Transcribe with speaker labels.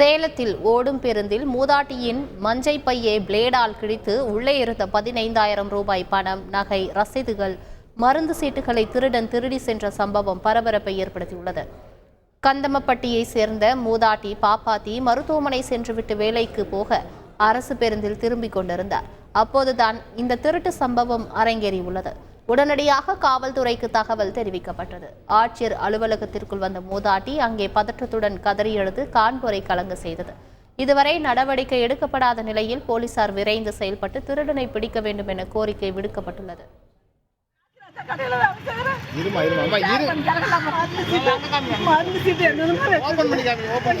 Speaker 1: சேலத்தில் ஓடும் பேருந்தில் மூதாட்டியின் மஞ்சை பையை பிளேடால் கிழித்து உள்ளே இருந்த பதினைந்தாயிரம் ரூபாய் பணம் நகை ரசீதுகள் மருந்து சீட்டுகளை திருடன் திருடி சென்ற சம்பவம் பரபரப்பை ஏற்படுத்தியுள்ளது. கந்தமப்பட்டியை சேர்ந்த மூதாட்டி பாப்பாத்தி மருத்துவமனை சென்றுவிட்டு வேலைக்கு போக அரசு பேருந்தில் திரும்பிக் கொண்டிருந்தார். அப்போதுதான் இந்த திருட்டு சம்பவம் அரங்கேறியுள்ளது. உடனடியாக காவல்துறைக்கு தகவல் தெரிவிக்கப்பட்டது. ஆட்சியர் அலுவலகத்திற்குள் வந்த மூதாட்டி அங்கே பதற்றத்துடன் கதறி எழுது காண்போரை கலங்க செய்தது. இதுவரை நடவடிக்கை எடுக்கப்படாத நிலையில் போலீசார் விரைந்து செயல்பட்டு திருடனை பிடிக்க வேண்டும் என கோரிக்கை விடுக்கப்பட்டுள்ளது.
Speaker 2: ஓபன் பண்ணி காமி ஓபன்